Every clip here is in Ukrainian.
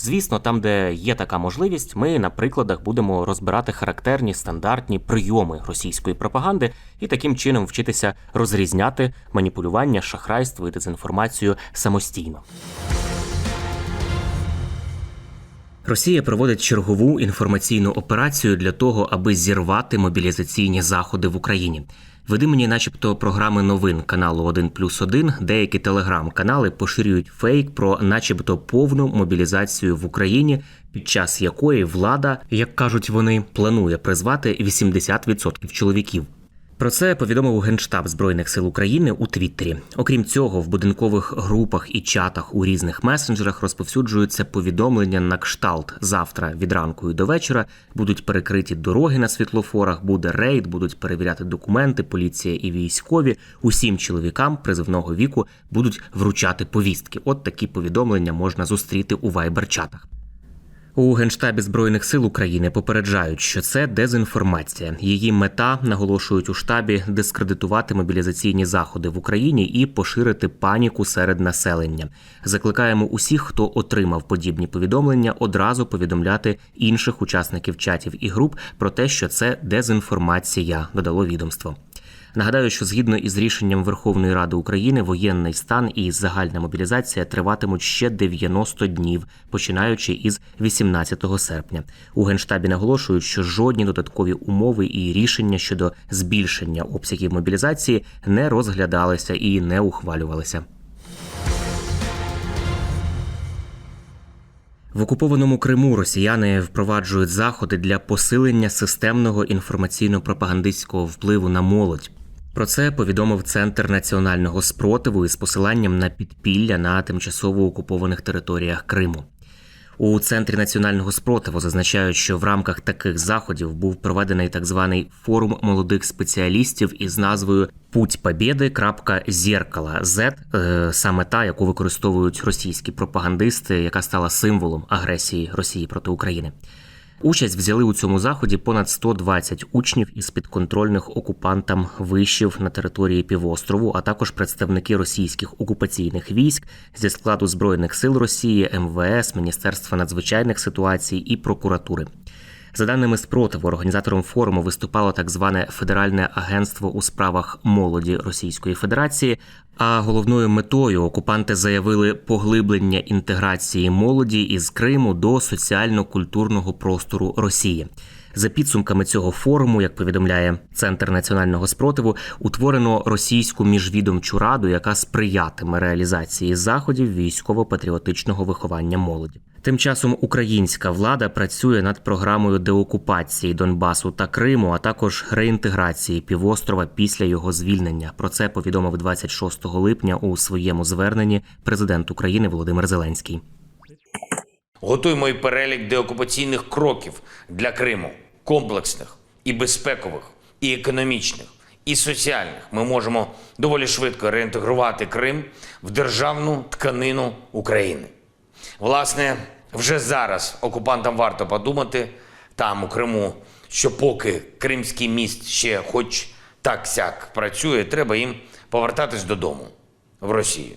Звісно, там, де є така можливість, ми на прикладах будемо розбирати характерні стандартні прийоми російської пропаганди і таким чином вчитися розрізняти маніпулювання, шахрайство і дезінформацію самостійно. Росія проводить чергову інформаційну операцію для того, аби зірвати мобілізаційні заходи в Україні. Веди мені, начебто, програми новин каналу 1 плюс 1, деякі телеграм-канали поширюють фейк про, начебто, повну мобілізацію в Україні, під час якої влада, як кажуть вони, планує призвати 80% чоловіків. Про це повідомив Генштаб Збройних сил України у Твіттері. Окрім цього, в будинкових групах і чатах у різних месенджерах розповсюджуються повідомлення на кшталт завтра від ранку і до вечора. Будуть перекриті дороги на світлофорах, буде рейд, будуть перевіряти документи, поліція і військові. Усім чоловікам призивного віку будуть вручати повістки. От такі повідомлення можна зустріти у вайбер-чатах. У Генштабі Збройних сил України попереджають, що це дезінформація. Її мета наголошують у штабі дискредитувати мобілізаційні заходи в Україні і поширити паніку серед населення. Закликаємо усіх, хто отримав подібні повідомлення, одразу повідомляти інших учасників чатів і груп про те, що це дезінформація, додало відомство. Нагадаю, що згідно із рішенням Верховної Ради України, воєнний стан і загальна мобілізація триватимуть ще 90 днів, починаючи із 18 серпня. У генштабі наголошують, що жодні додаткові умови і рішення щодо збільшення обсягів мобілізації не розглядалися і не ухвалювалися. В окупованому Криму росіяни впроваджують заходи для посилення системного інформаційно-пропагандистського впливу на молодь. Про це повідомив Центр національного спротиву із посиланням на підпілля на тимчасово окупованих територіях Криму. У центрі національного спротиву зазначають, що в рамках таких заходів був проведений так званий форум молодих спеціалістів із назвою Путь Побєди. Зеркала Z, е, саме та, яку використовують російські пропагандисти, яка стала символом агресії Росії проти України. Участь взяли у цьому заході понад 120 учнів із підконтрольних окупантам вишів на території півострову, а також представники російських окупаційних військ зі складу збройних сил Росії, МВС, Міністерства надзвичайних ситуацій і прокуратури. За даними спротиву, організатором форуму виступало так зване Федеральне агентство у справах молоді Російської Федерації. А головною метою окупанти заявили поглиблення інтеграції молоді із Криму до соціально-культурного простору Росії. За підсумками цього форуму, як повідомляє Центр національного спротиву, утворено російську міжвідомчу раду, яка сприятиме реалізації заходів військово-патріотичного виховання молоді. Тим часом українська влада працює над програмою деокупації Донбасу та Криму, а також реінтеграції півострова після його звільнення. Про це повідомив 26 липня у своєму зверненні президент України Володимир Зеленський. Готуємо і перелік деокупаційних кроків для Криму, комплексних і безпекових, і економічних, і соціальних. Ми можемо доволі швидко реінтегрувати Крим в державну тканину України. Власне, вже зараз окупантам варто подумати там, у Криму, що поки Кримський міст ще хоч так сяк працює, треба їм повертатись додому в Росію.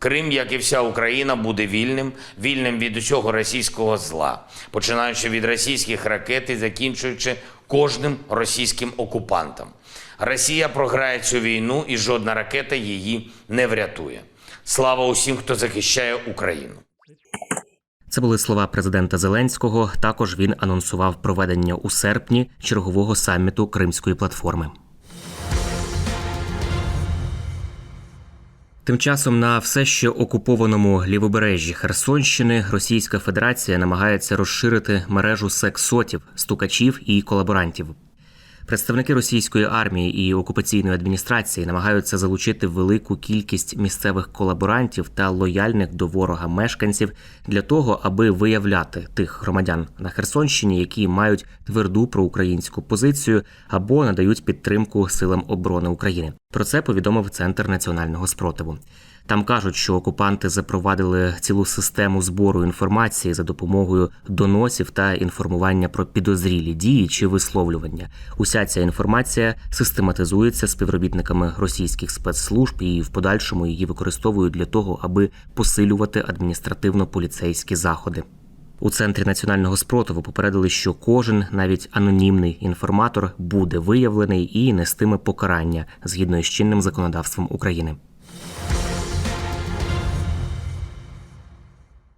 Крим, як і вся Україна, буде вільним, вільним від усього російського зла, починаючи від російських ракет і закінчуючи кожним російським окупантом. Росія програє цю війну, і жодна ракета її не врятує. Слава усім, хто захищає Україну. Це були слова президента Зеленського. Також він анонсував проведення у серпні чергового саміту Кримської платформи. Тим часом на все ще окупованому лівобережжі Херсонщини Російська Федерація намагається розширити мережу сексотів, стукачів і колаборантів. Представники російської армії і окупаційної адміністрації намагаються залучити велику кількість місцевих колаборантів та лояльних до ворога мешканців для того, аби виявляти тих громадян на Херсонщині, які мають тверду проукраїнську позицію або надають підтримку силам оборони України. Про це повідомив Центр національного спротиву. Там кажуть, що окупанти запровадили цілу систему збору інформації за допомогою доносів та інформування про підозрілі дії чи висловлювання. Уся ця інформація систематизується співробітниками російських спецслужб і в подальшому її використовують для того, аби посилювати адміністративно-поліцейські заходи. У центрі національного спротиву попередили, що кожен, навіть анонімний інформатор, буде виявлений і нестиме покарання згідно із чинним законодавством України.